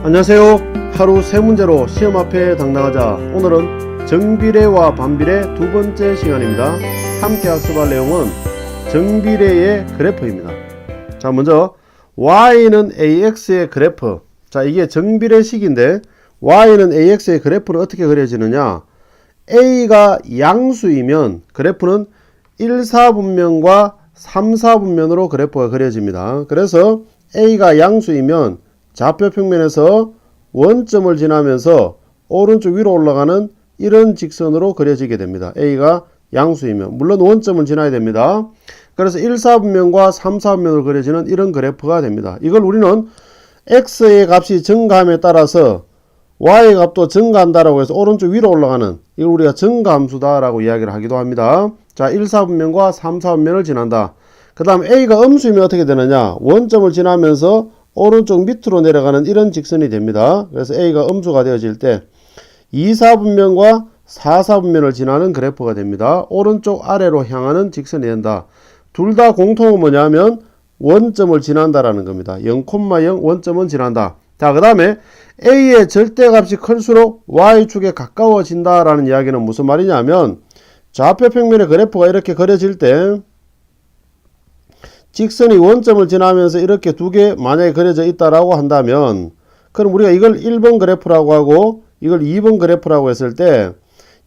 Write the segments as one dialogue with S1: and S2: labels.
S1: 안녕하세요. 하루 세 문제로 시험 앞에 당당하자. 오늘은 정비례와 반비례 두 번째 시간입니다. 함께 학습할 내용은 정비례의 그래프입니다. 자, 먼저 y는 ax의 그래프. 자, 이게 정비례식인데 y는 ax의 그래프는 어떻게 그려지느냐? a가 양수이면 그래프는 1, 4분면과 3, 4분면으로 그래프가 그려집니다. 그래서 a가 양수이면 좌표 평면에서 원점을 지나면서 오른쪽 위로 올라가는 이런 직선으로 그려지게 됩니다. A가 양수이면 물론 원점을 지나야 됩니다. 그래서 1, 4분면과 3, 4분면으로 그려지는 이런 그래프가 됩니다. 이걸 우리는 x의 값이 증가함에 따라서 y의 값도 증가한다라고 해서 오른쪽 위로 올라가는 이걸 우리가 증가함수다라고 이야기를 하기도 합니다. 자, 1, 4분면과 3, 4분면을 지난다. 그 다음 a가 음수이면 어떻게 되느냐? 원점을 지나면서 오른쪽 밑으로 내려가는 이런 직선이 됩니다. 그래서 a가 음수가 되어질 때 2, 4분면과 4, 4분면을 지나는 그래프가 됩니다. 오른쪽 아래로 향하는 직선이 된다. 둘 다 공통은 뭐냐면 원점을 지난다라는 겁니다. 0,0 원점은 지난다. 자, 그 다음에 a의 절대값이 클수록 y축에 가까워진다라는 이야기는 무슨 말이냐면 좌표 평면의 그래프가 이렇게 그려질 때 직선이 원점을 지나면서 이렇게 두 개 만약에 그려져 있다라고 한다면 그럼 우리가 이걸 1번 그래프라고 하고 이걸 2번 그래프라고 했을 때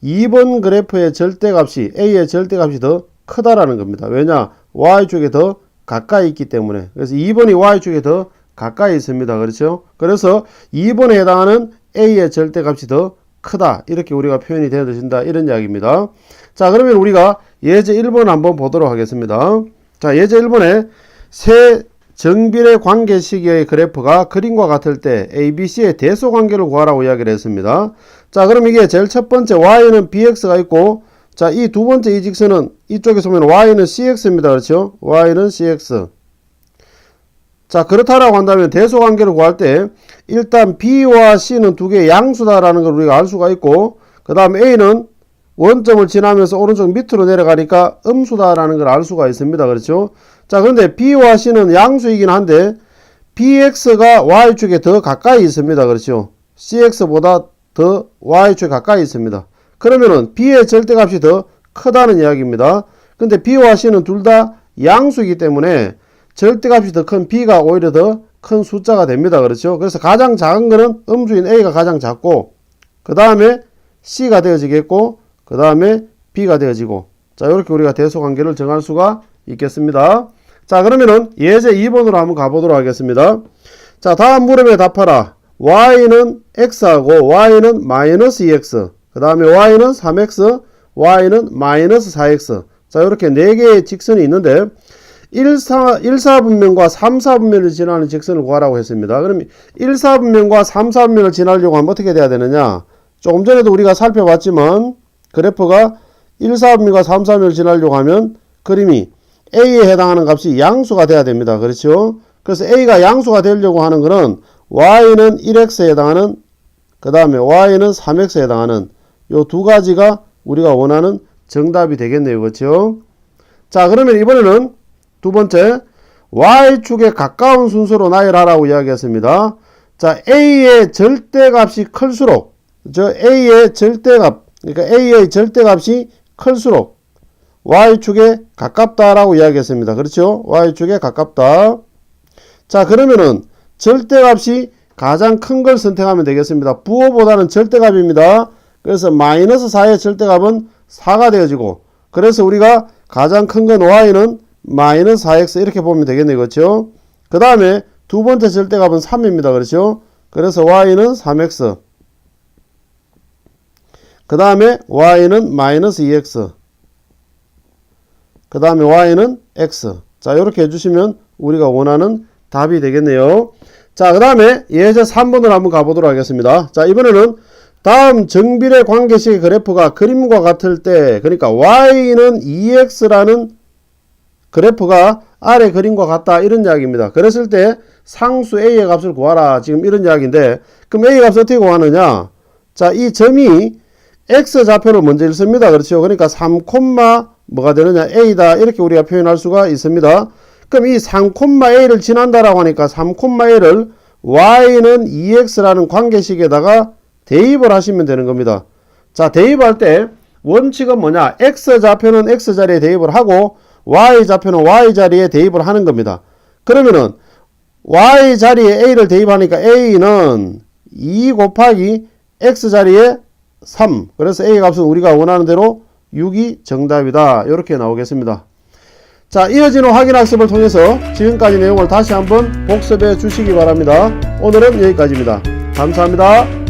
S1: 2번 그래프의 절대값이 a의 절대값이 더 크다라는 겁니다. 왜냐? y축에 더 가까이 있기 때문에. 그래서 2번이 y축에 더 가까이 있습니다. 그렇죠? 그래서 2번에 해당하는 a의 절대값이 더 크다. 이렇게 우리가 표현이 되어진다. 이런 이야기입니다. 자, 그러면 우리가 예제 1번 한번 보도록 하겠습니다. 자, 예제 1번에 세 정비례 관계 시기의 그래프가 그림과 같을 때 ABC의 대소 관계를 구하라고 이야기를 했습니다. 자, 그럼 이게 제일 첫 번째 y는 bx가 있고 자, 이 두 번째 이 직선은 이쪽에서 보면 y는 cx입니다. 그렇죠? y는 cx. 자, 그렇다라고 한다면 대소 관계를 구할 때 일단 b와 c는 두 개의 양수다라는 걸 우리가 알 수가 있고 그다음 a는 원점을 지나면서 오른쪽 밑으로 내려가니까 음수다라는 걸 알 수가 있습니다. 그렇죠? 자, 그런데 B와 C는 양수이긴 한데 BX가 Y축에 더 가까이 있습니다. 그렇죠? CX보다 더 Y축에 가까이 있습니다. 그러면은 B의 절대값이 더 크다는 이야기입니다. 근데 B와 C는 둘 다 양수이기 때문에 절대값이 더 큰 B가 오히려 더 큰 숫자가 됩니다. 그렇죠? 그래서 가장 작은 거는 음수인 A가 가장 작고 그 다음에 C가 되어지겠고 그 다음에 B가 되어지고 자 이렇게 우리가 대소관계를 정할 수가 있겠습니다. 자 그러면은 예제 2번으로 한번 가보도록 하겠습니다. 자 다음 물음에 답하라. y는 x하고 y는 마이너스 2x 그 다음에 y는 3x y는 마이너스 4x 자 이렇게 4개의 직선이 있는데 1, 4, 1, 4분면과 3, 4분면을 지나는 직선을 구하라고 했습니다. 그럼 1, 4분면과 3, 4분면을 지나려고 하면 어떻게 돼야 되느냐 조금 전에도 우리가 살펴봤지만 그래프가 1, 4분면과 3, 4분면을 지나려고 하면 그림이 A에 해당하는 값이 양수가 돼야 됩니다. 그렇죠? 그래서 A가 양수가 되려고 하는 것은 Y는 1X에 해당하는 그 다음에 Y는 3X에 해당하는 요 두 가지가 우리가 원하는 정답이 되겠네요. 그렇죠? 자 그러면 이번에는 두 번째 Y축에 가까운 순서로 나열하라고 이야기했습니다. 자 A의 절대값이 클수록 저 A의 절대값 그러니까 A의 절대값이 클수록 Y축에 가깝다라고 이야기했습니다. 그렇죠? Y축에 가깝다. 자, 그러면은 절대값이 가장 큰 걸 선택하면 되겠습니다. 부호보다는 절대값입니다. 그래서 마이너스 4의 절대값은 4가 되어지고 그래서 우리가 가장 큰 건 Y는 마이너스 4X 이렇게 보면 되겠네요. 그렇죠? 그 다음에 두 번째 절대값은 3입니다. 그렇죠? 그래서 Y는 3X 그 다음에 y는 마이너스 2x 그 다음에 y는 x. 자 이렇게 해주시면 우리가 원하는 답이 되겠네요. 자그 다음에 예제 3번을 한번 가보도록 하겠습니다. 자 이번에는 다음 정비례 관계식의 그래프가 그림과 같을 때 그러니까 y는 2x라는 그래프가 아래 그림과 같다 이런 이야기입니다. 그랬을 때 상수 a의 값을 구하라 지금 이런 이야기인데 그럼 a의 값을 어떻게 구하느냐? 자 이 점이 x 좌표를 먼저 읽습니다. 그렇죠? 그러니까 3, 뭐가 되느냐? a다. 이렇게 우리가 표현할 수가 있습니다. 그럼 이 3, a를 지난다라고 하니까 3, a를 y는 2x라는 관계식에다가 대입을 하시면 되는 겁니다. 자, 대입할 때 원칙은 뭐냐? x 좌표는 x 자리에 대입을 하고 y 좌표는 y 자리에 대입을 하는 겁니다. 그러면은 y 자리에 a를 대입하니까 a는 2 곱하기 x 자리에 3. 그래서 a 값은 우리가 원하는 대로 6이 정답이다. 이렇게 나오겠습니다. 자, 이어지는 확인 학습을 통해서 지금까지 내용을 다시 한번 복습해 주시기 바랍니다. 오늘은 여기까지입니다. 감사합니다.